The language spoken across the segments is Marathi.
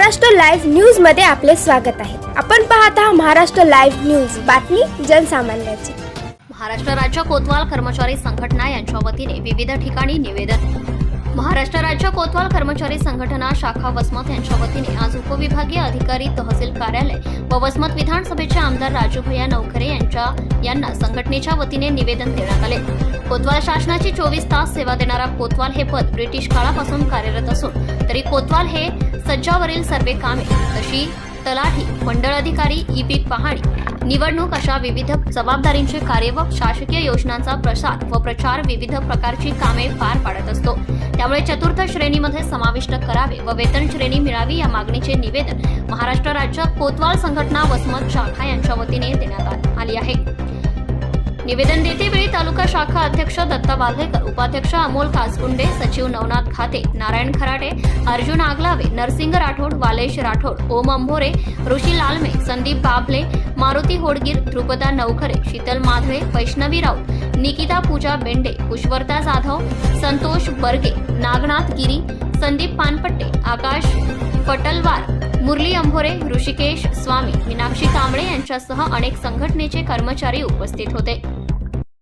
महाराष्ट्र लाईव्ह न्यूजमध्ये आपले स्वागत आहे. आपण पाहत आहात महाराष्ट्र लाईव्ह न्यूज. बातमी जनसामान्याची. महाराष्ट्र राज्य कोतवाल कर्मचारी संघटना यांच्या वतीने विविध ठिकाणी निवेदन. महाराष्ट्र राज्य कोतवाल कर्मचारी संघटना शाखा वसमत यांच्या वतीने आज उपविभागीय अधिकारी तहसील कार्यालय व वसमत विधानसभेचे आमदार राजू भैया नवखरे यांच्या यांना संघटनेच्या वतीने निवेदन देण्यात आले. कोतवाल शासनाची चोवीस तास सेवा देणारा कोतवाल हे पद ब्रिटिश काळापासून कार्यरत असून तरी कोतवाल हे सज्जावरील सर्वे कामे तशी तलाठी मंडळ अधिकारी ई पीक पाहणी निवडणूक अशा विविध जबाबदारींचे कार्य व शासकीय योजनांचा प्रसार व प्रचार विविध प्रकारची कामे पार पाडत असतो. त्यामुळे चतुर्थ श्रेणीमध्ये समाविष्ट करावे व वेतन श्रेणी मिळावी या मागणीचे निवेदन महाराष्ट्र राज्य कोतवाल संघटना वसमत शाखा यांच्या वतीने देण्यात आली आहे. निवेदन देतेवेळी तालुका शाखा अध्यक्ष दत्ता बांधेकर उपाध्यक्ष अमोल कासगुंडे सचिव नवनाथ खाते नारायण खराटे अर्जुन आगलावे नरसिंग राठोड वालेश राठोड ओम अंभोरे ऋषी लालमे संदीप बाबले मारुती होडगीर ध्रुपदा नवखरे शीतल माधवे वैष्णवी राऊत निकिता पूजा बेंडे पुष्वर्ता जाधव संतोष बर्गे नागनाथ गिरी संदीप पानपट्टे आकाश पटलवार मुरली अंभोरे ऋषिकेश स्वामी मीनाक्षी कांबळे यांच्यासह अनेक संघटनेचे कर्मचारी उपस्थित होते.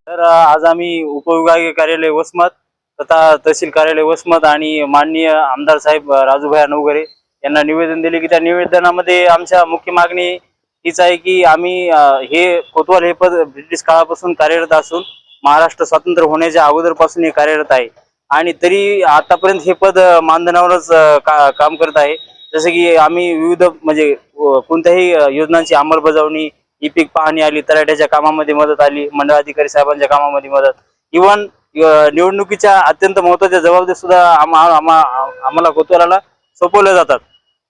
तर आज आम्ही उपविभागीय कार्यालय वसमत तथा तहसील कार्यालय वसमत आणि माननीय आमदार साहेब राजूभाई नवगरे यांना निवेदन दिले की त्या निवेदनामध्ये आमच्या मुख्य मागणी हीच आहे की आम्ही हे कोतवाल हे पद ब्रिटिश काळापासून कार्यरत असून महाराष्ट्र स्वातंत्र्य होण्याच्या अगोदरपासून हे कार्यरत आहे. आणि तरी आतापर्यंत हे पद मानधनावरच का, काम करत आहे. जसं की आम्ही विविध म्हणजे कोणत्याही योजनांची अंमलबजावणी ही पीक पाहणी आली तलाट्याच्या कामामध्ये मदत आली मंडळ अधिकारी साहेबांच्या कामामध्ये मदत. इव्हन निवडणुकीच्या अत्यंत महत्त्वाच्या जबाबदारी सुद्धा आम्हाला कोतवालाला सोपवल्या जातात.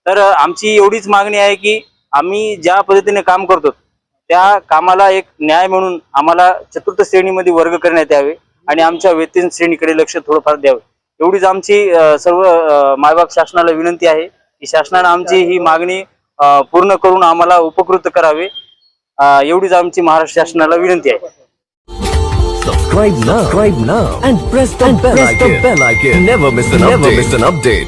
तर आमची एवढीच मागणी आहे की आम्ही ज्या पद्धतीने काम करतो त्या कामाला एक न्याय म्हणून आम्हाला चतुर्थ श्रेणीमध्ये वर्ग करण्यात यावे आणि आमच्या वेतन श्रेणीकडे लक्ष थोडंफार द्यावे. एवढीच आमची सर्व मायबाप शासनाला विनंती आहे की शासनानं आमची ही मागणी पूर्ण करून आम्हाला उपकृत करावे. एवढीच आमची महाराष्ट्र शासनाला विनंती आहे. सबस्क्राईब ना क्राईब ना and press and press and bell icon never miss an update